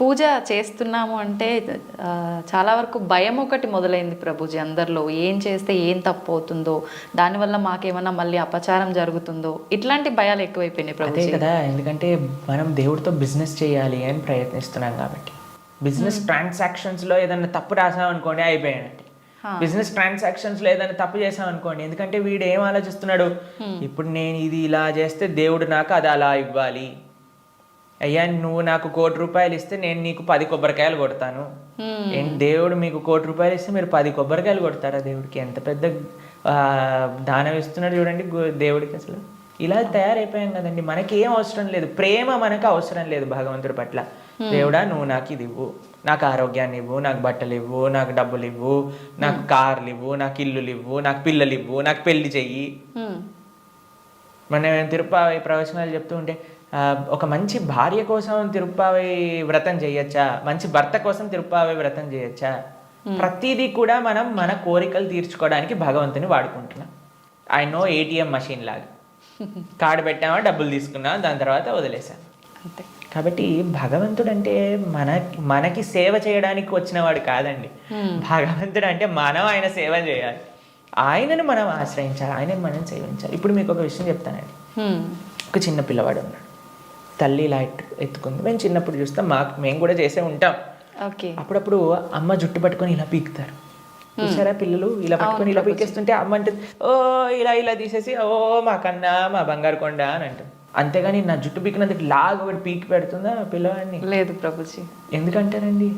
పూజ చేస్తున్నాము అంటే చాలా వరకు భయం ఒకటి మొదలైంది ప్రభుజీ అందరిలో. ఏం చేస్తే ఏం తప్పు అవుతుందో దానివల్ల మాకేమన్నా మళ్ళీ అపచారం జరుగుతుందో ఇట్లాంటి భయాలు ఎక్కువైపోయినాయి ప్రభుజీ. కదా ఎందుకంటే మనం దేవుడితో బిజినెస్ చేయాలి అని ప్రయత్నిస్తున్నాం కాబట్టి. బిజినెస్ ట్రాన్సాక్షన్స్లో ఏదైనా తప్పు రాసాం అనుకోండి అయిపోయానంటే బిజినెస్ ట్రాన్సాక్షన్స్లో ఏదైనా తప్పు చేసాం అనుకోండి ఎందుకంటే వీడు ఏం ఆలోచిస్తున్నాడు? ఇప్పుడు నేను ఇది ఇలా చేస్తే దేవుడు నాకు అది అలా ఇవ్వాలి. అయ్యా నువ్వు నాకు కోటి రూపాయలు ఇస్తే నేను నీకు పది కొబ్బరికాయలు కొడతాను. దేవుడు మీకు కోటి రూపాయలు ఇస్తే మీరు పది కొబ్బరికాయలు కొడతారా దేవుడికి? ఎంత పెద్ద దానం ఇస్తున్నాడు చూడండి దేవుడికి అసలు. ఇలా తయారైపోయాం కదండి. మనకి ఏం అవసరం లేదు. ప్రేమ మనకు అవసరం లేదు భగవంతుడి పట్ల. దేవుడా నువ్వు నాకు ఇది ఇవ్వు. నాకు ఆరోగ్యాన్ని ఇవ్వు నాకు బట్టలు ఇవ్వు నాకు డబ్బులు ఇవ్వు నాకు కార్లు ఇవ్వు నాకు ఇల్లులు ఇవ్వు నాకు పిల్లలు ఇవ్వు నాకు పెళ్ళి చెయ్యి. మనం తిరుప్పావి ప్రవచనాలు చెప్తూ ఉంటే ఒక మంచి భార్య కోసం తిరుప్పావి వ్రతం చేయొచ్చా? మంచి భర్త కోసం తిరుప్పావి వ్రతం చేయొచ్చా? ప్రతిదీ కూడా మనం మన కోరికలు తీర్చుకోవడానికి భగవంతుని వాడుకుంటున్నాం. ఐ నో ఏటీఎం మషిన్ లాగా. కార్డు పెట్టామా డబ్బులు తీసుకున్నాం దాని తర్వాత వదిలేసాం. అంతే. కాబట్టి భగవంతుడు అంటే మన మనకి సేవ చేయడానికి వచ్చినవాడు కాదండి. భగవంతుడు అంటే మనం ఆయన సేవ చేయాలి. ఆయనను మనం ఆశ్రయించాలి ఆయనను మనం సేవించాలి. ఇప్పుడు మీకు ఒక విషయం చెప్తానండి. హ్మ్. ఒక చిన్న పిల్లవాడు ఉన్నాడు. తల్లి ఇలా ఎత్తు ఎత్తుకుంది. మేము చిన్నప్పుడు చూస్తాం మాకు మేము కూడా చేసే ఉంటాం. ఓకే. అప్పుడప్పుడు అమ్మ జుట్టు పట్టుకొని ఇలా పీకుతారు. చూసారా పిల్లలు? ఇలా పట్టుకొని ఇలా పీకేస్తుంటే అమ్మ అంటే ఓ ఇలా ఇలా తీసేసి ఓ మా కన్నా మా బంగారు కొండ అని అంటుంది. అంతేగాని నా జుట్టు పీకినందుకు లాగా ఒకటి పీకి పెడుతుందా పిల్లవాడిని? లేదు ప్రభుజీ. ఎందుకంటారండి?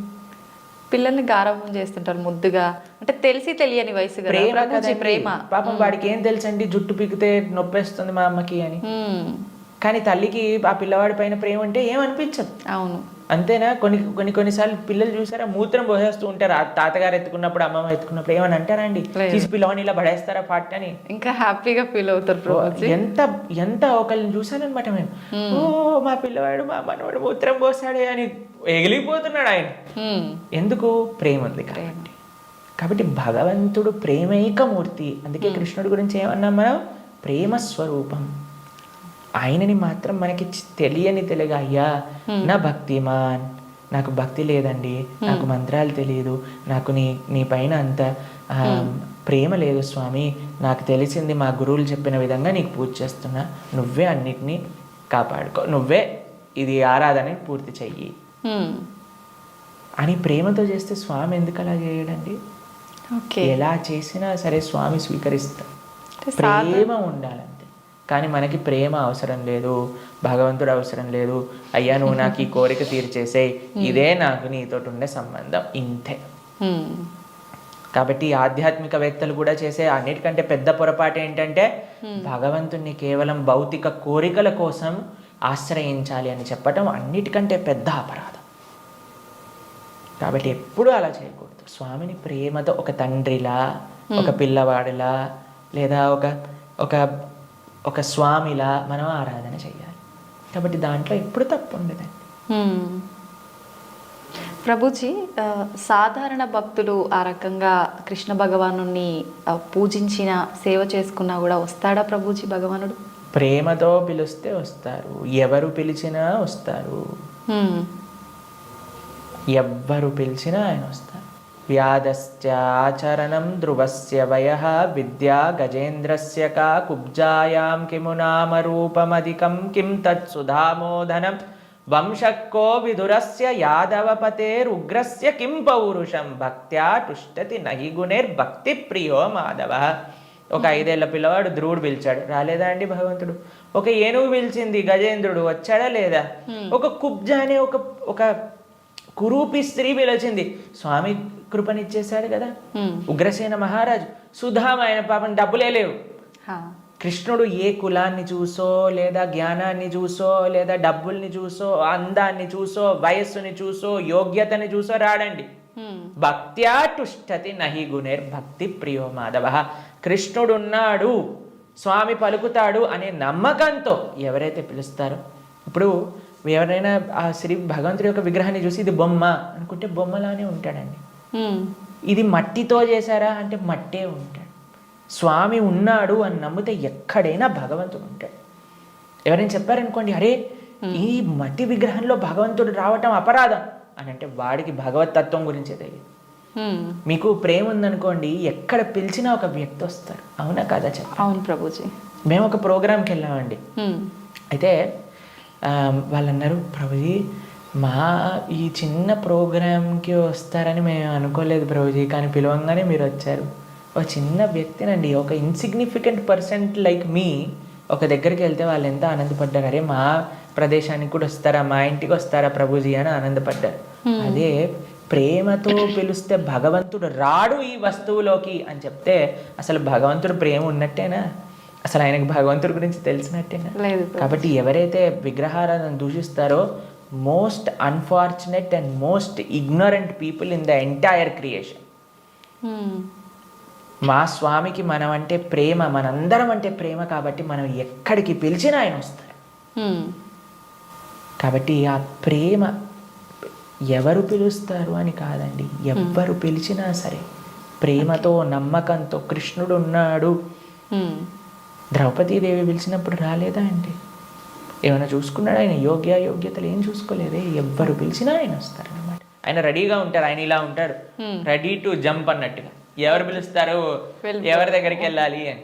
పిల్లల్ని గారాబం చేస్తుంటారు ముద్దుగా. అంటే తెలిసి తెలియని వయసు ప్రేమ. ప్రేమ. పాపం వాడికి ఏం తెలుసండి? జుట్టు పీకితే నొప్పేస్తుంది మా అమ్మకి అని. కానీ తల్లికి ఆ పిల్లవాడి పైన ప్రేమ అంటే ఏమనిపించదు. అవును. అంతేనా? కొన్ని కొన్ని కొన్నిసార్లు పిల్లలు చూసారా? మూత్రం పోసేస్తూ ఉంటారు. ఆ తాతగారు ఎత్తుకున్నప్పుడు అమ్మమ్మ ఎత్తుకున్నప్పుడు ఏమని అంటారండి. తీసి పిల్లవాడిని ఇలా పడేస్తారా పాట అని? ఇంకా హ్యాపీగా ఫీల్ అవుతారు ఎంత ఎంత ఒకళ్ళని చూసానమాట మేము. ఓ మా పిల్లవాడు మా మనవాడు మూత్రం పోసాడే అని ఎగిలిపోతున్నాడు ఆయన. ఎందుకు? ప్రేమ ఉంది కాబట్టి. కాబట్టి భగవంతుడు ప్రేమైకమూర్తి అందుకే కృష్ణుడి గురించి ఏమన్నాం మనం? ప్రేమ స్వరూపం. ఆయనని మాత్రం మనకి తెలియని తెలుగు అయ్యా నా భక్తిమాన్. నాకు భక్తి లేదండి. నాకు మంత్రాలు తెలియదు నాకు నీ నీ పైన అంత ప్రేమ లేదు స్వామి. నాకు తెలిసింది మా గురువులు చెప్పిన విధంగా నీకు పూజ చేస్తున్నా. నువ్వే అన్నిటినీ కాపాడుకో. నువ్వే ఇది ఆరాధన పూర్తి చెయ్యి. అని ప్రేమతో చేస్తే స్వామి ఎందుకు అలా చేయడండి? ఎలా చేసినా సరే స్వామి స్వీకరిస్తాం. ప్రేమ ఉండాలంతే కానీ మనకి ప్రేమ అవసరం లేదు భగవంతుడు అవసరం లేదు. అయ్యా నువ్వు నాకు ఈ కోరిక తీర్చేసే ఇదే నాకు నీతోటి ఉండే సంబంధం. ఇంతే. కాబట్టి ఈ ఆధ్యాత్మికవేత్తలు కూడా చేసే అన్నిటికంటే పెద్ద పొరపాటు ఏంటంటే భగవంతుణ్ణి కేవలం భౌతిక కోరికల కోసం ఆశ్రయించాలి అని చెప్పటం అన్నిటికంటే పెద్ద అపరాధం. కాబట్టి ఎప్పుడూ అలా చేయకూడదు. స్వామిని ప్రేమతో ఒక తండ్రిలా ఒక పిల్లవాడిలా లేదా ఒక ఒక ఒక స్వామిలా మనం ఆరాధన చేయాలి కాబట్టి దాంట్లో ఎప్పుడు తప్పు ఉండదండి. ప్రభుజీ సాధారణ భక్తులు ఆ రకంగా కృష్ణ భగవాను పూజించిన సేవ చేసుకున్నా కూడా వస్తాడా ప్రభుజీ భగవానుడు? ప్రేమతో పిలిస్తే వస్తారు. ఎవరు పిలిచినా వస్తారు. ఎవ్వరు పిలిచినా ఆయన వస్తారు. ఆచరణం ధ్రువస్య వయ విద్యా గజేంద్రస్య కా కుబ్జాయాం కిము నామ రూపమధికం కిం తత్సుధామోదనం వంశక్కో విదురస్య యాదవపతేరుగ్రస్య కిం పౌరుషం భక్త్యా టుష్టతి నహి గుణేర్భక్తి ప్రియో మాధవ ఒక ఐదేళ్ళ పిల్లవాడు ధ్రువుడు పిలిచాడు. రాలేదా అండి భగవంతుడు? ఒక ఏనుగు పిలిచింది గజేంద్రుడు. వచ్చాడా లేదా? ఒక కుబ్జ అనే ఒక ఒక కురూపి స్త్రీ పిలిచింది. స్వామి కృపనిచ్చేశాడు కదా. ఉగ్రసేన మహారాజు సుధామ ఆయన పాపం డబ్బులే లేవు. కృష్ణుడు ఏ కులాన్ని చూసో లేదా జ్ఞానాన్ని చూసో లేదా డబ్బుల్ని చూసో అందాన్ని చూసో వయస్సుని చూసో యోగ్యతని చూసో రాడండి హ్మ్. భక్త్యా టుష్టతి నహి గుణేర్ భక్తి ప్రియో మాధవ కృష్ణుడున్నాడు స్వామి పలుకుతాడు అనే నమ్మకంతో ఎవరైతే పిలుస్తారో ఇప్పుడు ఎవరైనా ఆ శ్రీ భగవంతుడి యొక్క విగ్రహాన్ని చూసి ఇది బొమ్మ అనుకుంటే బొమ్మలానే ఉంటాడండి. ఇది మట్టితో చేశారా అంటే మట్టే ఉంటాడు. స్వామి ఉన్నాడు అని నమ్మితే ఎక్కడైనా భగవంతుడు ఉంటాడు. ఎవరైనా చెప్పారనుకోండి అరే ఈ మట్టి విగ్రహంలో భగవంతుడు రావటం అపరాధం అని అంటే వాడికి భగవత్ తత్వం గురించే తెలియదు. మీకు ప్రేమ ఉందనుకోండి ఎక్కడ పిలిచినా ఒక వ్యక్తి వస్తారు. అవునా కదా చెప్ప అవును ప్రభుజీ. మేము ఒక ప్రోగ్రామ్కి వెళ్ళామండి. అయితే వాళ్ళు అన్నారు ప్రభుజీ మా ఈ చిన్న ప్రోగ్రామ్కి వస్తారని మేము అనుకోలేదు ప్రభుజీ కానీ పిలవంగానే మీరు వచ్చారు. ఒక చిన్న వ్యక్తినండి ఒక ఇన్సిగ్నిఫికెంట్ పర్సెంట్ లైక్ మీ ఒక దగ్గరికి వెళ్తే వాళ్ళు ఎంత ఆనందపడ్డారు? అరే మా ప్రదేశానికి కూడా వస్తారా? మా ఇంటికి వస్తారా ప్రభుజీ అని ఆనందపడ్డారు. అదే ప్రేమతో పిలిస్తే భగవంతుడు రాడు ఈ వస్తువులోకి అని చెప్తే అసలు భగవంతుడు ప్రేమ ఉన్నట్టేనా? అసలు ఆయనకి భగవంతుడి గురించి తెలిసినట్టేనా? లేదు. కాబట్టి ఎవరైతే విగ్రహారాధన దూషిస్తారో most unfortunate and most ignorant people in the entire creation. మా స్వామికి మనం అంటే ప్రేమ మనందరం అంటే ప్రేమ కాబట్టి మనం ఎక్కడికి పిలిచినా ఆయన వస్తారు హ్మ్. కాబట్టి ఆ ప్రేమ ఎవరు పిలుస్తారు అని కాదండి ఎవ్వరు పిలిచినా సరే ప్రేమతో నమ్మకంతో కృష్ణుడు ఉన్నాడు హ్మ్. ద్రౌపదీదేవి పిలిచినప్పుడు రాలేదా అండి ఏమైనా చూసుకున్నాడు? ఆయన యోగ్య యోగ్యతలు ఏం చూసుకోలేదే? ఎవ్వరు పిలిచినా ఆయన వస్తారనమాట ఆయన రెడీగా ఉంటారు ఆయన ఇలా ఉంటాడు. రెడీ టు జంప్ అన్నట్టుగా. ఎవరు పిలుస్తారు? ఎవరి దగ్గరికి వెళ్ళాలి అని.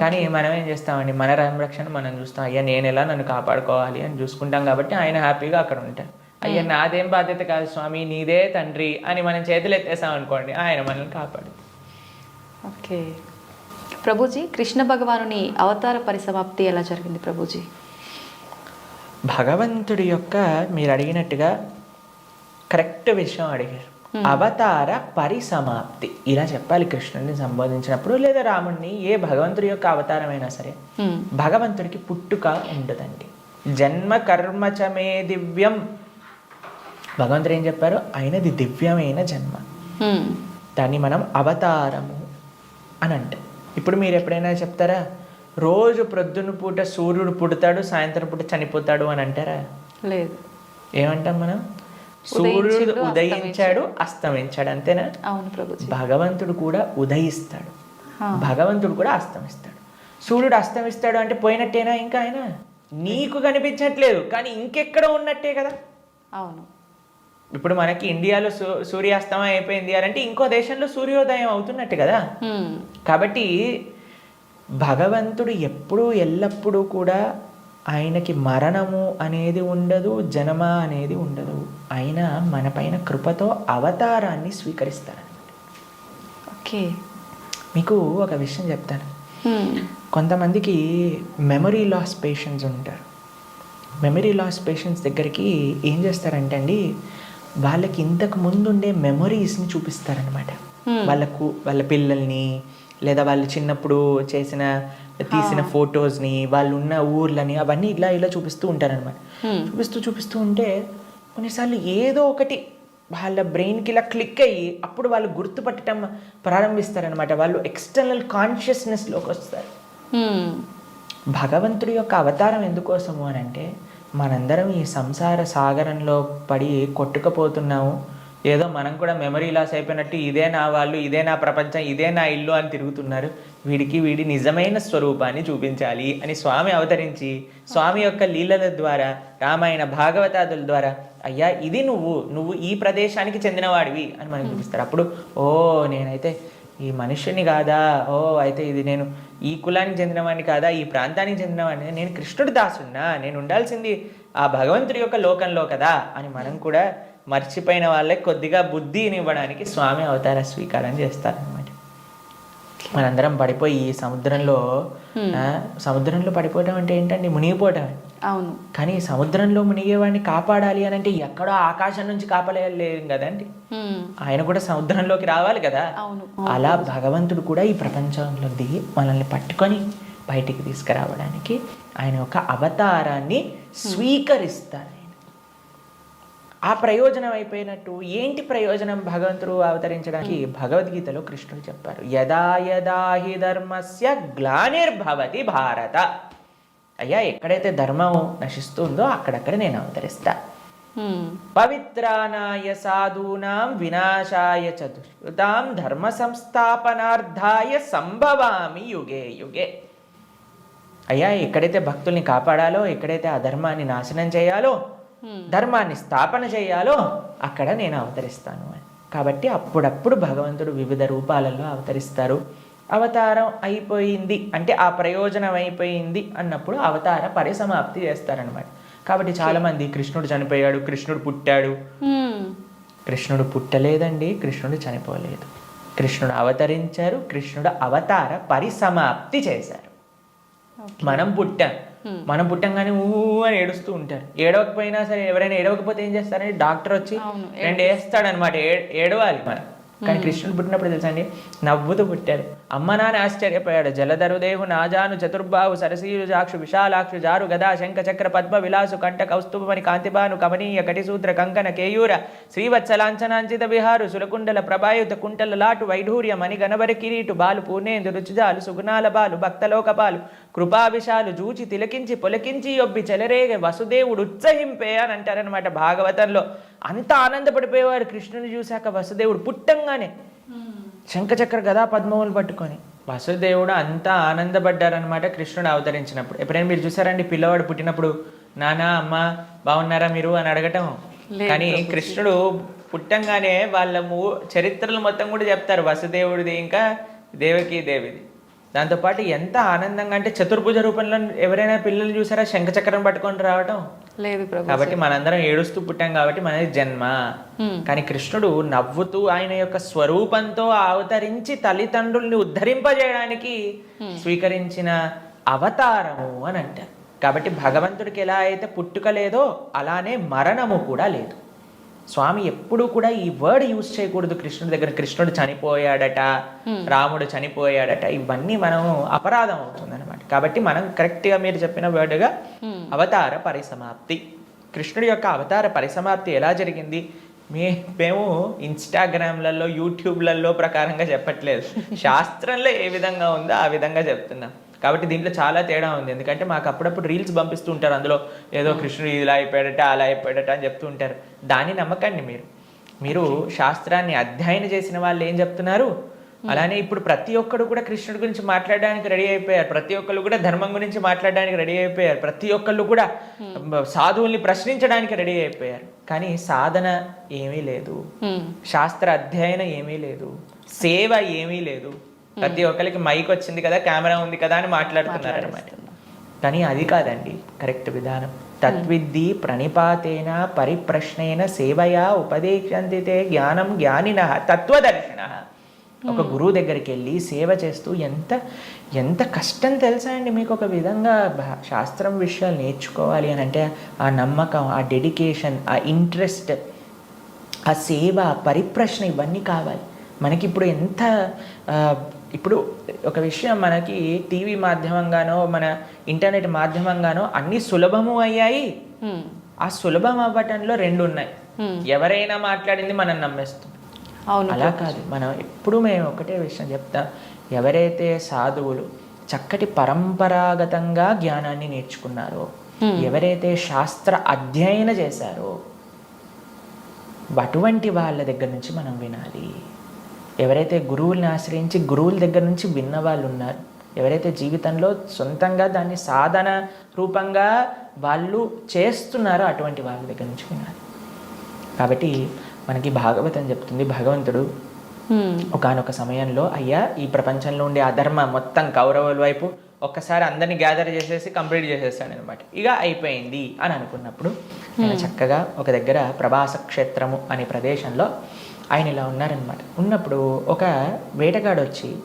కానీ మనం ఏం చేస్తామండి? మన సంరక్షణ మనం చూస్తాం. అయ్యా నేను ఎలా నన్ను కాపాడుకోవాలి అని చూసుకుంటాం కాబట్టి ఆయన హ్యాపీగా అక్కడ ఉంటారు అయ్యా నాదేం బాధ్యత కాదు స్వామి నీదే తండ్రి అని మనం చేతులు ఎత్తేసాం అనుకోండి ఆయన మనల్ని కాపాడు. ఓకే. ప్రభుజీ కృష్ణ భగవానుని అవతార పరిసమాప్తి ఎలా జరిగింది ప్రభుజీ? భగవంతుడి యొక్క మీరు అడిగినట్టుగా కరెక్ట్ విషయం అడిగారు. అవతార పరిసమాప్తి. ఇలా చెప్పాలి కృష్ణుడిని సంబోధించినప్పుడు లేదా రాముడిని ఏ భగవంతుడి యొక్క అవతారమైనా సరే. భగవంతుడికి పుట్టుక ఉండదండి. జన్మ కర్మచమే దివ్యం. భగవంతుడు ఏం చెప్పారు? ఆయనది దివ్యమైన జన్మ. దాన్ని మనం అవతారము అని అంటాం. ఇప్పుడు మీరు ఎప్పుడైనా చెప్తారా? రోజు ప్రొద్దున పూట సూర్యుడు పుడతాడు సాయంత్రం పూట చనిపోతాడు అని అంటారా? లేదు. ఏమంటాం మనం? సూర్యుడు ఉదయించిండు, అస్తమించాడు. అంతేనా? అవును ప్రభుజీ. భగవంతుడు కూడా ఉదయిస్తాడు. భగవంతుడు కూడా అస్తమిస్తాడు. సూర్యుడు అస్తమిస్తాడు అంటే పోయినట్టేనా ఇంకా ఆయన? నీకు కనిపించట్లేదు కానీ ఇంకెక్కడ ఉన్నట్టే కదా. అవును. ఇప్పుడు మనకి ఇండియాలో సూ సూర్యాస్తమయం అయిపోయింది అని అంటే ఇంకో దేశంలో సూర్యోదయం అవుతున్నట్టు కదా. కాబట్టి భగవంతుడు ఎప్పుడూ ఎల్లప్పుడూ కూడా ఆయనకి మరణము అనేది ఉండదు జనమ అనేది ఉండదు. ఆయన మన పైన కృపతో అవతారాన్ని స్వీకరిస్తారనమాట ఓకే. మీకు ఒక విషయం చెప్తాను. కొంతమందికి మెమరీ లాస్ పేషెంట్స్ ఉంటారు. మెమరీ లాస్ పేషెంట్స్ దగ్గరికి ఏం చేస్తారంటే అండి వాళ్ళకి ఇంతకు ముందు ఉండే మెమరీస్ని చూపిస్తారనమాట. వాళ్ళకు వాళ్ళ పిల్లల్ని లేదా వాళ్ళు చిన్నప్పుడు చేసిన తీసిన ఫొటోస్ని వాళ్ళు ఉన్న ఊర్లని అవన్నీ ఇలా ఇలా చూపిస్తూ ఉంటారనమాట. చూపిస్తూ చూపిస్తూ ఉంటే కొన్నిసార్లు ఏదో ఒకటి వాళ్ళ బ్రెయిన్కి ఇలా క్లిక్ అయ్యి అప్పుడు వాళ్ళు గుర్తుపట్టడం ప్రారంభిస్తారనమాట వాళ్ళు ఎక్స్టర్నల్ కాన్షియస్నెస్లోకి వస్తారు. భగవంతుడి యొక్క అవతారం ఎందుకోసము అని అంటే మనందరం ఈ సంసార సాగరంలో పడి కొట్టుకుపోతున్నాము. ఏదో మనం కూడా మెమరీ లాస్ అయిపోయినట్టు ఇదే నా వాళ్ళు ఇదే నా ప్రపంచం ఇదే నా ఇల్లు అని తిరుగుతున్నారు. వీడికి వీడి నిజమైన స్వరూపాన్ని చూపించాలి అని స్వామి అవతరించి స్వామి యొక్క లీలల ద్వారా రామాయణ భాగవతాదుల ద్వారా అయ్యా ఇది నువ్వు నువ్వు ఈ ప్రదేశానికి చెందినవాడివి అని మనకు చూపిస్తారు. అప్పుడు ఓ నేనైతే ఈ మనుష్యుని కాదా? ఓ అయితే ఇది నేను ఈ కులానికి చెందినవాడిని కాదా? ఈ ప్రాంతానికి చెందినవాడిని నేను కృష్ణుడి దాసున్నా నేను ఉండాల్సింది ఆ భగవంతుడి యొక్క లోకంలో కదా అని మనం కూడా మర్చిపోయిన వాళ్ళకి కొద్దిగా బుద్ధిని ఇవ్వడానికి స్వామి అవతార స్వీకారం చేస్తారనమాట మనందరం పడిపోయి ఈ సముద్రంలో సముద్రంలో పడిపోవడం అంటే ఏంటండి? మునిగిపోవడం అవును. కానీ సముద్రంలో మునిగేవాడిని కాపాడాలి అని అంటే ఎక్కడో ఆకాశం నుంచి కాపాడలేం కదండి. ఆయన కూడా సముద్రంలోకి రావాలి కదా? అవును. అలా భగవంతుడు కూడా ఈ ప్రపంచంలో దిగి మనల్ని పట్టుకొని బయటికి తీసుకురావడానికి ఆయన యొక్క అవతారాన్ని స్వీకరిస్తారు ఆ ప్రయోజనం అయిపోయినట్టు ఏంటి ప్రయోజనం భగవంతుడు అవతరించడానికి? భగవద్గీతలో కృష్ణుడు చెప్పారు యదా యదా హి ధర్మస్య గ్లానిర్భవతి భారత. అయ్యా ఎక్కడైతే ధర్మం నశిస్తుందో అక్కడక్కడ నేను అవతరిస్తా. పవిత్రానాయ సాధూనాం వినాశాయ చతుష్కృతాం ధర్మ సంస్థాపనార్థాయ సంభవామి యుగే యుగే. అయ్యా ఎక్కడైతే భక్తుల్ని కాపాడాలో ఎక్కడైతే అధర్మాన్ని నాశనం చేయాలో ధర్మాన్ని స్థాపన చేయాలో అక్కడ నేను అవతరిస్తాను అని. కాబట్టి అప్పుడప్పుడు భగవంతుడు వివిధ రూపాలలో అవతరిస్తారు. అవతారం అయిపోయింది అంటే ఆ ప్రయోజనం అయిపోయింది అన్నప్పుడు అవతార పరిసమాప్తి చేస్తారనమాట కాబట్టి చాలామంది కృష్ణుడు చనిపోయాడు కృష్ణుడు పుట్టాడు. కృష్ణుడు పుట్టలేదండి కృష్ణుడు చనిపోలేదు. కృష్ణుడు అవతరించారు కృష్ణుడు అవతార పరిసమాప్తి చేశారు. మనం పుట్టాం. మనం పుట్టంగానే ఊ అని ఏడుస్తూ ఉంటారు. ఏడవకపోయినా సరే ఎవరైనా ఏడవకపోతే ఏం చేస్తారంటే డాక్టర్ వచ్చి రెండు వేస్తాడనమాట ఏడవాలి మనం కానీ కృష్ణుడు పుట్టినప్పుడు తెలుసా అండి? నవ్వుతూ పుట్టాడు అమ్మ నాన్న ఆశ్చర్యపోయాడు. జలధరుదేహు నాజాను చతుర్బాహు సరసీలు జాక్షు విశాలాక్షు జారు గదా శంఖ చక్ర పద్మ విలాసు కంఠ కౌస్తుభమని కాంతిబాను కమనీయ కటిసూత్ర కంకణ కేయూర శ్రీవత్సలాంఛనాంచిత విహారు సులకుండల ప్రభాయుత కుంటల లాటు వైఢూర్య మణి గణవర కిరీటు బాలు పూర్ణేందు రుచిజాలు సుగుణాల బాలు భక్తలోక బాలు జూచి తిలకించి పొలకించి యొబ్బి చెలరేగ వసుదేవుడు ఉత్సహింపే అని అంటారనమాట భాగవతంలో. అంత ఆనందపడిపోయేవారు కృష్ణుని చూశాక వసుదేవుడు పుట్టంగానే శంఖచక్ర గదా పద్మములు పట్టుకొని. వసుదేవుడు అంతా ఆనందపడ్డారనమాట కృష్ణుడు అవతరించినప్పుడు. ఎప్పుడైనా మీరు చూసారండి? పిల్లవాడు పుట్టినప్పుడు నానా అమ్మ బాగున్నారా మీరు? అని అడగటం. కానీ కృష్ణుడు పుట్టంగానే వాళ్ళ మూ చరిత్రలు మొత్తం కూడా చెప్తారు. వసుదేవుడిది ఇంకా దేవకి దేవిది. దాంతోపాటు ఎంత ఆనందంగా అంటే చతుర్భుజ రూపంలో ఎవరైనా పిల్లలు చూసారా? శంఖచక్రం పట్టుకొని రావటం? లేదు కాబట్టి మనందరం ఏడుస్తూ పుట్టాం కాబట్టి మనది జన్మ. కానీ కృష్ణుడు నవ్వుతూ ఆయన యొక్క స్వరూపంతో అవతరించి తల్లిదండ్రుల్ని ఉద్ధరింపజేయడానికి స్వీకరించిన అవతారము అని అంటారు. కాబట్టి భగవంతుడికి ఎలా అయితే పుట్టుక లేదో అలానే మరణము కూడా లేదు. స్వామి ఎప్పుడూ కూడా ఈ వర్డ్ యూజ్ చేయకూడదు. కృష్ణుడి దగ్గర కృష్ణుడు చనిపోయాడట రాముడు చనిపోయాడట ఇవన్నీ మనం అపరాధం అవుతుంది అనమాట కాబట్టి మనం కరెక్ట్గా మీరు చెప్పిన వర్డ్గా అవతార పరిసమాప్తి. కృష్ణుడి యొక్క అవతార పరిసమాప్తి ఎలా జరిగింది? మే మేము ఇన్స్టాగ్రామ్లలో యూట్యూబ్లలో ప్రకారంగా చెప్పట్లేదు. శాస్త్రంలో ఏ విధంగా ఉందో ఆ విధంగా చెప్తున్నాం. కాబట్టి దీంట్లో చాలా తేడా ఉంది. ఎందుకంటే మాకు అప్పుడప్పుడు రీల్స్ పంపిస్తూ ఉంటారు. అందులో ఏదో కృష్ణుడు ఇలా అయిపోయాడట అలా అయిపోయాడట అని చెప్తూ ఉంటారు. దాన్ని నమ్మకండి మీరు. మీరు శాస్త్రాన్ని అధ్యయనం చేసిన వాళ్ళు ఏం చెప్తున్నారు? అలానే ఇప్పుడు ప్రతి ఒక్కడు కూడా కృష్ణుడి గురించి మాట్లాడడానికి రెడీ అయిపోయారు. ప్రతి ఒక్కళ్ళు కూడా ధర్మం గురించి మాట్లాడడానికి రెడీ అయిపోయారు. ప్రతి ఒక్కళ్ళు కూడా సాధువుల్ని ప్రశ్నించడానికి రెడీ అయిపోయారు. కానీ సాధన ఏమీ లేదు. శాస్త్ర అధ్యయనం ఏమీ లేదు. సేవ ఏమీ లేదు. ప్రతి ఒక్కరికి మైక్ వచ్చింది కదా కెమెరా ఉంది కదా అని మాట్లాడుతున్నారు అనమాట కానీ అది కాదండి కరెక్ట్ విధానం. తద్విద్ధి ప్రణిపాతేన పరిప్రశ్నేన సేవయా ఉపదేశంతి తే జ్ఞానం జ్ఞానిన తత్వదర్శన. ఒక గురువు దగ్గరికి వెళ్ళి సేవ చేస్తూ ఎంత ఎంత కష్టం తెలుసా అండి మీకు ఒక విధంగా శాస్త్రం విషయాలు నేర్చుకోవాలి అని అంటే ఆ నమ్మకం ఆ డెడికేషన్ ఆ ఇంట్రెస్ట్ ఆ సేవ పరిప్రశ్న ఇవన్నీ కావాలి. మనకి ఇప్పుడు ఎంత ఇప్పుడు ఒక విషయం మనకి టీవీ మాధ్యమంగానో మన ఇంటర్నెట్ మాధ్యమంగానో అన్నీ సులభము అయ్యాయి. ఆ సులభం అవ్వటంలో రెండు ఉన్నాయి. ఎవరైనా మాట్లాడింది మనం నమ్మేస్తాం. అవును. అలా కాదు. మనం ఎప్పుడు మేము ఒకటే విషయం చెప్తాం. ఎవరైతే సాధువులు చక్కటి పరంపరాగతంగా జ్ఞానాన్ని నేర్చుకున్నారో ఎవరైతే శాస్త్ర అధ్యయన చేశారో అటువంటి వాళ్ళ దగ్గర నుంచి మనం వినాలి. ఎవరైతే గురువుల్ని ఆశ్రయించి గురువుల దగ్గర నుంచి విన్న వాళ్ళు ఉన్నారు ఎవరైతే జీవితంలో సొంతంగా దాన్ని సాధన రూపంగా వాళ్ళు చేస్తున్నారో అటువంటి వాళ్ళ దగ్గర నుంచి వినాలి. కాబట్టి మనకి భాగవతం చెప్తుంది భగవంతుడు. ఒకానొక సమయంలో అయ్యా ఈ ప్రపంచంలో ఉండే అధర్మ మొత్తం కౌరవుల వైపు ఒక్కసారి అందరిని గ్యాదర్ చేసేసి కంప్లీట్ చేసేస్తాడు అనమాట ఇక అయిపోయింది అని అనుకున్నప్పుడు చక్కగా ఒక దగ్గర ప్రభాస క్షేత్రము అనే ప్రదేశంలో ఆయన ఇలా ఉన్నారనమాట ఉన్నప్పుడు ఒక వేటగాడు వచ్చి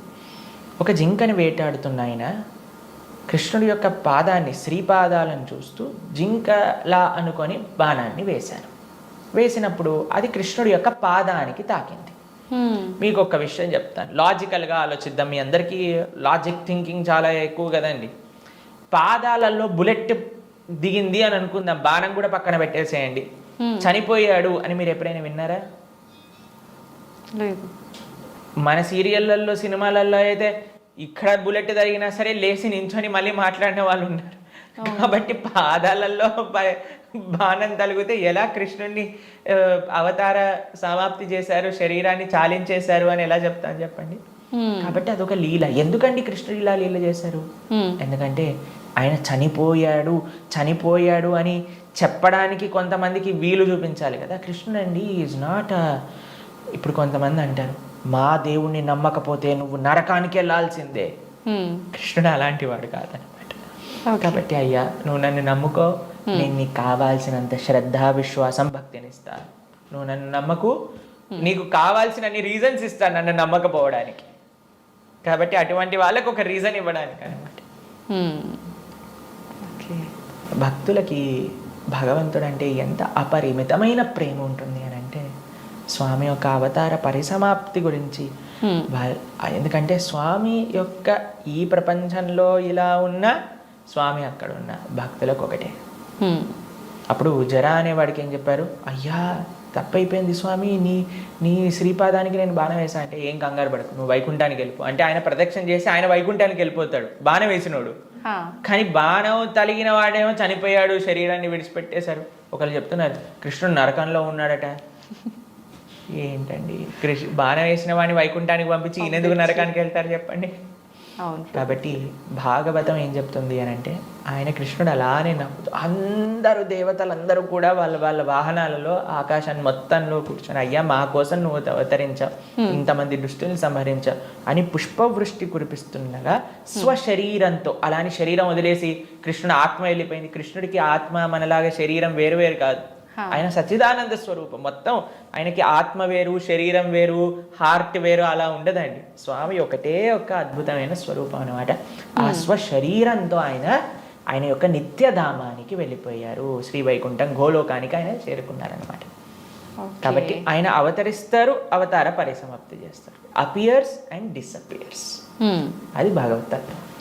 ఒక జింకని వేటాడుతున్న ఆయన కృష్ణుడి యొక్క పాదాన్ని శ్రీపాదాలను చూస్తూ జింకలా అనుకొని బాణాన్ని వేశారు వేసినప్పుడు అది కృష్ణుడి యొక్క పాదానికి తాకింది. మీకు ఒక విషయం చెప్తాను. లాజికల్గా ఆలోచిద్దాం. మీ అందరికీ లాజిక్ థింకింగ్ చాలా ఎక్కువ కదండి. పాదాలలో బుల్లెట్ దిగింది అని అనుకుందాం. బాణం కూడా పక్కన పెట్టేసేయండి. చనిపోయాడు అని మీరు ఎప్పుడైనా విన్నారా? లేదు. మన సీరియళ్ళల్లో సినిమాలలో అయితే ఇక్కడ బుల్లెట్ తగినా సరే లేచి నించొని మళ్ళీ మాట్లాడిన వాళ్ళు ఉన్నారు. కాబట్టి పాదాలలో బాణం తలిగితే ఎలా కృష్ణుడిని అవతార సమాప్తి చేశారు శరీరాన్ని చాలించేశారు అని ఎలా చెప్తాను చెప్పండి. కాబట్టి అదొక లీల. ఎందుకండి కృష్ణుడు ఇలా లీల చేశారు. ఎందుకంటే ఆయన చనిపోయాడు చనిపోయాడు అని చెప్పడానికి కొంతమందికి వీలు చూపించాలి కదా. కృష్ణుడు అండి ఈజ్ నాట్ ఇప్పుడు కొంతమంది అంటారు మా దేవుణ్ణి నమ్మకపోతే నువ్వు నరకానికి వెళ్ళాల్సిందే. కృష్ణుడు అలాంటి వాడు కాదనమాట. కాబట్టి అయ్యా నువ్వు నన్ను నమ్ముకో. నేను నీకు కావాల్సినంత శ్రద్ధ విశ్వాసం భక్తిని ఇస్తా నువ్వు నన్ను నమ్మకు. నీకు కావాల్సినన్ని రీజన్స్ ఇస్తాను నన్ను నమ్మకపోవడానికి. కాబట్టి అటువంటి వాళ్ళకు ఒక రీజన్ ఇవ్వడానికి అనమాట. భక్తులకి భగవంతుడు అంటే ఎంత అపరిమితమైన ప్రేమ ఉంటుంది. స్వామి యొక్క అవతార పరిసమాప్తి గురించి. ఎందుకంటే స్వామి యొక్క ఈ ప్రపంచంలో ఇలా ఉన్న స్వామి అక్కడ ఉన్న భక్తులకు ఒకటే. అప్పుడు జరా అనేవాడికి ఏం చెప్పారు? అయ్యా తప్పైపోయింది స్వామి నీ నీ శ్రీపాదానికి నేను బాణం వేసా అంటే ఏం కంగారు పడకు నువ్వు వైకుంఠానికి వెళ్ళిపో. అంటే ఆయన ప్రదక్షిణ చేసి ఆయన వైకుంఠానికి వెళ్ళిపోతాడు బాణం వేసినోడు. కానీ బాణం తలిగిన వాడేమో చనిపోయాడు శరీరాన్ని విడిచిపెట్టేశారు. ఒకళ్ళు చెప్తున్నారు కృష్ణుడు నరకంలో ఉన్నాడట. ఏంటండి? కృష్ణ బాణం వేసిన వాడిని వైకుంఠానికి పంపించి ఈయనెందుకు నరకానికి వెళ్తారు చెప్పండి. అవును. కాబట్టి భాగవతం ఏం చెప్తుంది అని అంటే ఆయన కృష్ణుడు అలానే నమ్ముతూ అందరూ దేవతలందరూ కూడా వాళ్ళ వాళ్ళ వాహనాలలో ఆకాశాన్ని మొత్తంలో కూర్చొని అయ్యా మా కోసం నువ్వు అవతరించావు ఇంతమంది దుష్టుల్ని సంహరించావు అని పుష్పవృష్టి కురిపిస్తుండగా స్వశరీరంతో అలాని శరీరం వదిలేసి కృష్ణుడు ఆత్మ వెళ్ళిపోయింది. కృష్ణుడికి ఆత్మ మనలాగా శరీరం వేరు వేరు కాదు. ఆయన సచ్చిదానంద స్వరూపం. మొత్తం ఆయనకి ఆత్మ వేరు శరీరం వేరు హార్ట్ వేరు అలా ఉండదండి. స్వామి ఒకటే ఒక అద్భుతమైన స్వరూపం అనమాట ఆ స్వశరీరంతో ఆయన ఆయన యొక్క నిత్యధామానికి వెళ్ళిపోయారు. శ్రీ వైకుంఠం గోలోకానికి ఆయన చేరుకున్నారనమాట. కాబట్టి ఆయన అవతరిస్తారు అవతార పరిసమాప్తి చేస్తారు. Appears and disappears. అది భగవతత్వం.